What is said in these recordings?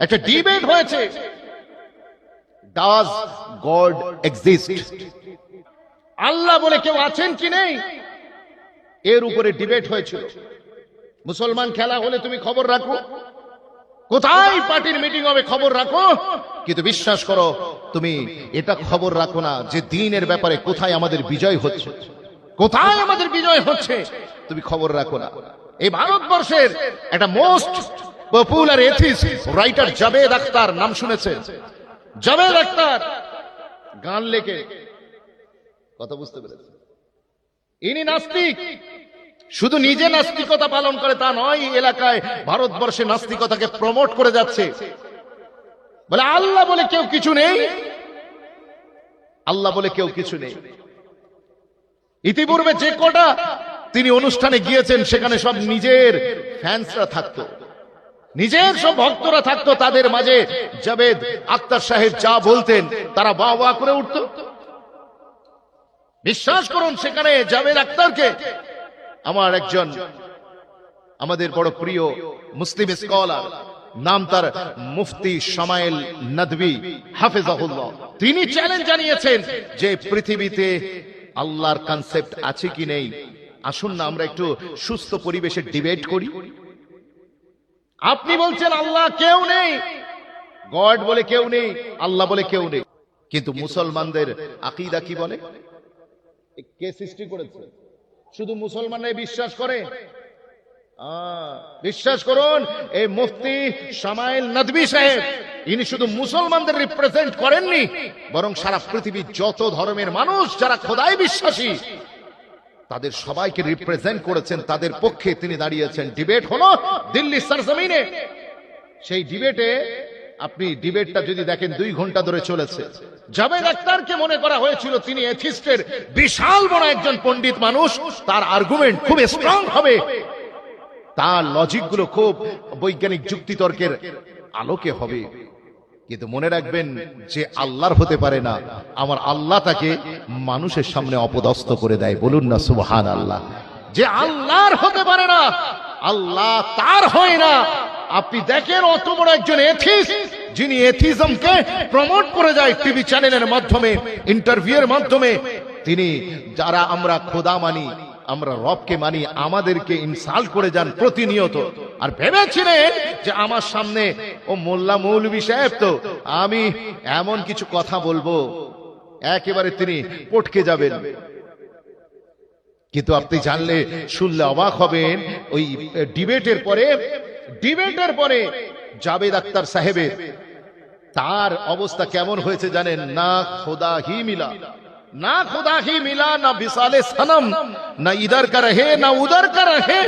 একটা ডিবেট হয়েছে। Does god exist আল্লাহ বলে কেউ আছেন কি নেই? এর উপরে ডিবেট হয়েছিল। মুসলমান খেলা হলে তুমি খবর রাখো। কোথায় পার্টির মিটিং হবে খবর রাখো? কিন্তু বিশ্বাস করো, তুমি এটা খবর রাখো না যে দিনের ব্যাপারে কোথায় আমাদের বিজয় হচ্ছে। কোথায় আমাদের বিজয় হচ্ছে? তুমি খবর রাখো না। এই ভারতবর্ষের একটা most popular atheist writer Javed Akhtar নাম শুনেছেন জাবেদ আক্তার গান লেখে। কথা বুঝতে পেরেছেন? ইনি নাস্তিক। শুধু নিজে নাস্তিকতা পালন করে তা নয় এলাকায় ভারতবর্ষে নাস্তিকতাকে প্রমোট করে যাচ্ছে। বলে, আল্লাহ বলে কেউ কিছু নেই। আল্লাহ বলে কেউ কিছু নেই। ইতিপূর্বে যে কটা তিনি অনুষ্ঠানে গিয়েছেন, সেখানে সব নিজের ফ্যান্সরা থাকতো। নিজের সব ভক্তরা থাকতো, তাদের মাঝে জাবেদ, আক্তার সাহেব যা বলতেন, তারা বা বা করে উঠত। বিশ্বাস করুন, সেখানে জাবেদ আক্তারকে আমার একজন আমাদের বড় প্রিয় মুসলিম স্কলার, নাম তার মুফতি সামাইল নদভি হাফেজাহুল্লাহ। তিনি চ্যালেঞ্জ জানিয়েছেন যে পৃথিবীতে আল্লাহর কনসেপ্ট আছে কি নেই। আসুন না, আমরা একটু সুস্থ পরিবেশে ডিবেট করি। আপনি বলছেন আল্লাহ কেউ নেই। গড বলে কেউ নেই, আল্লাহ বলে কেউ নেই। কিন্তু মুসলমানদের আকিদা কি বলে? কে সৃষ্টি করেছে? শুধু মুসলমানরাই বিশ্বাস করে? বিশ্বাস করুন, এই মুফতি সামাইল নদবী সাহেব, ইনি শুধু মুসলমানদের রিপ্রেজেন্ট করেননি, বরং সারা পৃথিবীর যত ধর্মের মানুষ, যারা খোদায় বিশ্বাসী তাদের সবাইকে রিপ্রেজেন্ট করেছেন, তাদের পক্ষে তিনি দাঁড়িয়েছেন। ডিবেট হলো দিল্লি সরজমিনে। সেই ডিবেটে আপনি ডিবেটটা যদি দেখেন, দুই ঘণ্টা ধরে চলেছে। জাভেদ আক্তারকে মনে করা হয়েছিল তিনি এথিস্টের বিশাল বড় একজন পণ্ডিত মানুষ। তার আর্গুমেন্ট খুব স্ট্রং হবে। তার লজিকগুলো খুব বৈজ্ঞানিক যুক্তিতর্কের আলোকে হবে। কিন্তু মনে রাখবেন যে আল্লাহর হতে পারে না। আমার আল্লাহ তাকে মানুষের সামনে অপদস্থ করে দেয়। বলুন না সুবহান আল্লাহ যে আল্লাহর হতে পারে না, আল্লাহ তার হয় না। আপনি দেখেন অত বড় একজন এথিস যিনি এথিজমকে প্রমোট করে যায় টিভি চ্যানেলের মাধ্যমে ইন্টারভিউয়ের মাধ্যমে। তিনি, যারা আমরা খোদা মানি, আমরা রবকে মানি, আমাদেরকে ইনসাল্ট করে যান প্রতিনিয়ত। আর ভেবেছিলেন যে আমার সামনে ও মোল্লা মৌলবী সাহেব তো, আমি এমন কিছু কথা বলব। একেবারে তিনি পটকে যাবেন। কিন্তু আপনি জানলে, শুনলে অবাক হবেন, ওই ডিবেটের পরে ডিবেটের পরে জাবেদ আক্তার সাহেবের তার অবস্থা কেমন হয়েছে জানেন? না খোদা হি মিলা, না খোদা হি মিলা, না বিশালে সানম, না ইদার কার হে না উদার কারা হে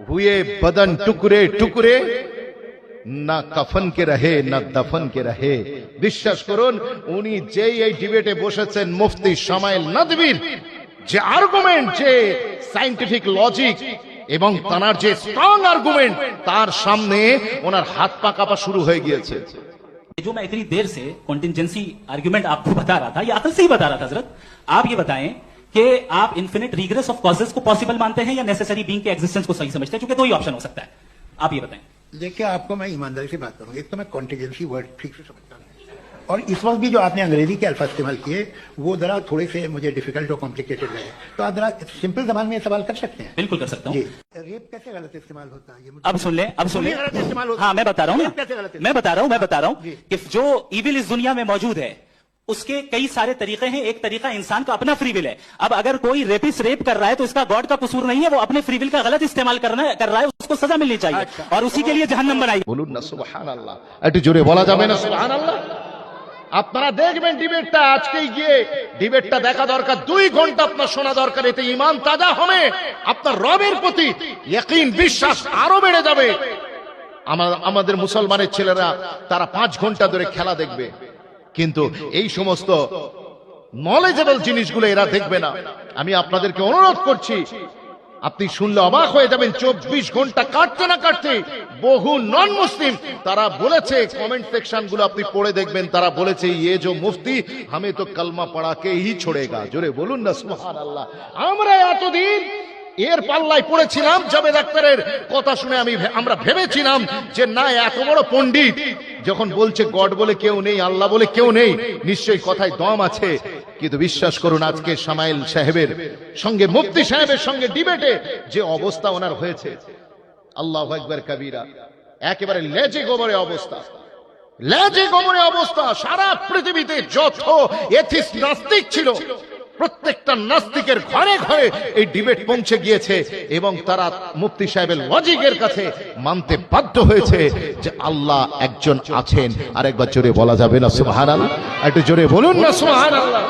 हुए बदन टुकड़े टुकड़े না কাফন কে রহে না দফন কে রহে বিশ্বাস করুন উনি যেই এই ডিবেটে বসেছেন মুফতি সামাইল নদবীর যে আর্গুমেন্ট যে সাইন্টিফিক লজিক এবং তার যে স্ট্রং আর্গুমেন্ট তার সামনে ওনার হাত পা কাঁপা শুরু হয়ে গিয়েছে जो मैं इतनी देर से कॉन्टिजेंसी आर्ग्यूमेंट आपको बता रहा था ये अकल से ही बता रहा था हजरत आप ये बताएं कि आप इन्फिनिट रिग्रेस ऑफ़ कॉजेस को पॉसिबल मानते हैं या नेसेसरी बींग के एग्जिस्टेंस को सही समझते हैं? क्योंकि दो ही ऑप्शन हो सकता है। आप ये बताएँ। देखिए आपको मैं ईमानदारी से बात करूँगा। एक तो मैं कॉन्टिजेंसी वर्ड ठीक से समझता हूँ। और इस वक्त भी जो आपने अंग्रेज़ी के अल्फाज इस्तेमाल किए वो जरा थोड़े से मुझे डिफ़िकल्ट और कॉम्प्लिकेटेड लगे। तो आप जरा सिंपल जबान में सवाल कर सकते हैं? बिल्कुल कर सकता हूँ। रेप कैसे गलत इस्तेमाल होता है? ये अब सुन ले अब सुन ले। गलत इस्तेमाल होता है। हाँ। मैं बता रहा हूँ मैं बता रहा हूँ मैं बता रहा हूँ कि जो इविल इस दुनिया में मौजूद है उसके कई सारे तरीके हैं एक तरीका इंसान का अपना फ्री विल है अब अगर कोई रेपिस रेप कर रहा है तो इसका गॉड का कसूर नहीं है वो अपने फ्री विल का गलत इस्तेमाल करना कर रहा है उसको सजा मिलनी चाहिए अच्छा। और उसी के लिए जहन्नम बनाई বলুন না সুবহান আল্লাহ একটু জোরে বলা যাবে না সুবহান আল্লাহ আপনারা দেখবেন ডিবেটটা আজকেই গিয়ে ডিবেটটা দেখা দরকার দুই ঘন্টা আপনার শোনা দরকার এতে ইমান তাজা হবে আপনার রবের প্রতি ইয়কিন বিশ্বাস আরো বেড়ে যাবে আমা- আমাদের মুসলমানের ছেলেরা তারা পাঁচ ঘন্টা ধরে খেলা দেখবে কিন্তু এই সমস্ত নলেজেবল জিনিসগুলো এরা দেখবে না। আমি আপনাদেরকে অনুরোধ করছি, আপনি শুনলে অবাক হয়ে যাবেন, চব্বিশ ঘণ্টা কাটতে না কাটতে বহু নন মুসলিম তারা বলেছে কমেন্ট সেকশনগুলো আপনি পড়ে দেখবেন, তারা বলেছে ইয়ে যে মুফতি আমি তো কালমা পড়াকে হি ছোড়েগা। জোরে বলুন না সুহান আল্লাহ আমরা এতদিন এর পাল্লায় পড়েছিলাম জাবেদ আক্তারের। কথা শুনে আমি আমরা ভেবেছিলাম যে না, এত বড় পণ্ডিত। যখন বলছে, গড বলে কেউ নেই, আল্লাহ বলে কেউ নেই, নিশ্চয়ই কথায় দম আছে। কিন্তু বিশ্বাস করুন, আজকে সামাইল সাহেবের সঙ্গে, মুফতি সাহেবের সঙ্গে ডিবেটে যে অবস্থা ওনার হয়েছে। আল্লাহ একবার কবিরা। একেবারে লেজে গোবরে অবস্থা। লেজে গোবরে অবস্থা। সারা পৃথিবীতে যত এথিস নাস্তিক ছিল প্রত্যেকটা নাস্তিকের ঘরে ঘরে এই ডিবেট পৌঁছে গিয়েছে এবং তারা মুফতি সাহেবের লজিকের কাছে মানতে বাধ্য হয়েছে যে আল্লাহ একজন আছেন। আরেকবার জোরে বলা যাবে না, সুবহানাল্লাহ। একটু জোরে বলুন না, সুবহানাল্লাহ।